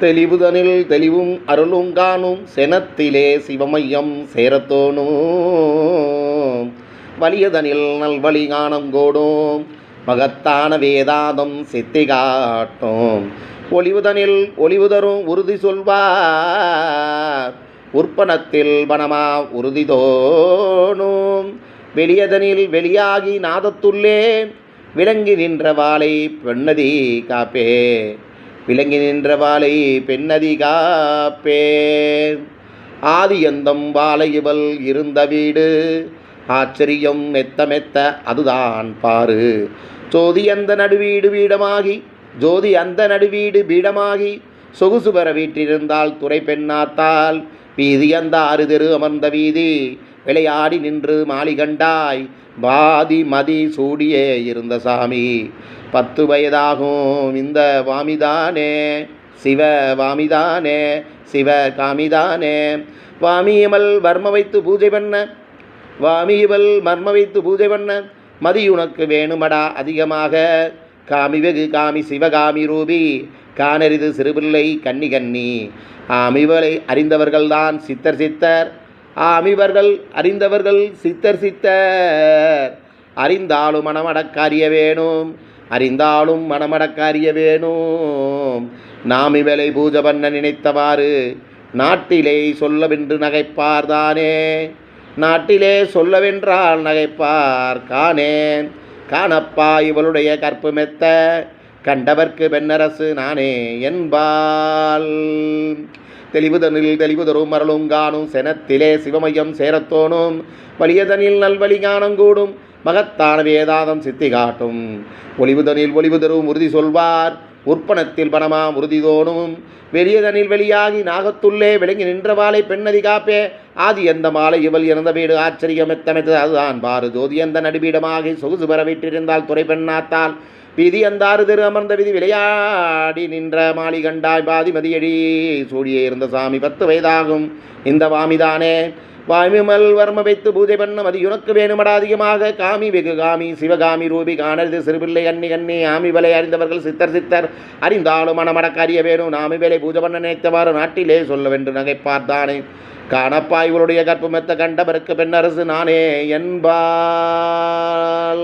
தெளிவுதனில் தெளிவும் அருளும் காணும் செனத்திலே சிவமையம் சேரத்தோனும் வலியதனில் நல்வழி காணங்கோடும் மகத்தான வேதாந்தம் சித்தி காட்டும். ஒளிவுதனில் ஒளிவு தரும் உறுதி சொல்வார். உற்பனத்தில் வனமா உறுதி தோணும். வெளியதனில் வெளியாகி நாதத்துள்ளே. விளங்கி நின்ற வாளை பெண்ணதி காப்பே. விளங்கி நின்ற வாளை பெண்ணதி காப்பே ஆதியந்தம் வாழையுவல் இருந்த வீடு. ஆச்சரியம் மெத்த மெத்த அதுதான் பாரு ஜோதி அந்த நடுவீடு வீடமாகி ஜோதி அந்த நடுவீடு பீடமாகி சொகுசு பெற வீற்றிருந்தால் துறை பெண்ணாத்தால் வீதி அந்த ஆறு தெரு அமர்ந்த வீதி விளையாடி நின்று மாளிகண்டாய். பாதி மதி சூடியே இருந்த சாமி. பத்து வயதாகும். இந்த வாமிதானே சிவ வாமிதானே சிவ காமிதானே. வாமியமல் வர்ம வைத்து பூஜை பண்ண வாமியமல் மர்ம வைத்து பூஜை பண்ண மதி உனக்கு வேணுமடா அதிகமாக. காமி வெகு காமி சிவகாமி ரூபி காணரிது சிறுபிள்ளை கன்னி கன்னி. ஆமிவளை அறிந்தவர்கள்தான் சித்தர் சித்தர். ஆமிவர்கள் அறிந்தவர்கள் சித்தர் சித்தர். அறிந்தாலும் மனமடக்காரிய வேணும். அறிந்தாலும் மனமடக்காரிய வேணும். நாம் இவளை பூஜை பண்ண நினைத்தவாறு நாட்டிலே சொல்லவென்று நகைப்பார்தானே நாட்டிலே சொல்லவென்றால் நகைப்பார் காணேன் காணப்பா இவளுடைய கற்பு மெத்த. கண்டவர்க்கு பெண்ணரசு நானே என்பால் தெளிவுதனில் தெளிவுதரும் மரளும் காணும் செனத்திலே சிவமையம் சேரத்தோணும். வலியதனில் நல்வழி காணங்கூடும். மகத்தான வேதாதம் சித்தி காட்டும். ஒளிவுதனில் ஒளிவு தரும் உறுதி சொல்வார். உற்பனத்தில் பணமாம் உறுதி தோணும். வெளியதனில் வெளியாகி நாகத்துள்ளே விளங்கி நின்றவாளை பெண்ணதி காப்பே. ஆதி எந்த மாலை இவள் இறந்த வீடு ஆச்சரியம் எத்தமெத்த அதுதான். பாரு ஜோதி எந்த நடுவீடமாகி சொகுசு பெற விட்டிருந்தால் துறை பெண்ணாத்தால். விதி அந்தாறு திரு அமர்ந்த விதி விளையாடி நின்ற மாளி கண்டாய் பாதி மதியடி சூடியே இருந்த சாமி பத்து வயதாகும். இந்த வாமிதானே. வாமிமல் வர்ம வைத்து பூஜை பண்ண மதி உனக்கு வேணுமடா அதிகமாக. காமி வெகு காமி சிவகாமி ரூபி காணது சிறுபிள்ளை அன்னி கண்ணி ஆமி வலை அறிந்தவர்கள் சித்தர் சித்தர். அறிந்தாலும் மனமடக்க அறிய வேணும். நாமி வேலை பூஜை பண்ண நினைத்தவாறு நாட்டிலே சொல்லவென்று நகைப்பார்த்தானே காணப்பா இவளுடைய கற்பு மெத்த கண்டவருக்கு பெண்ணரசு நானே என்பாள்.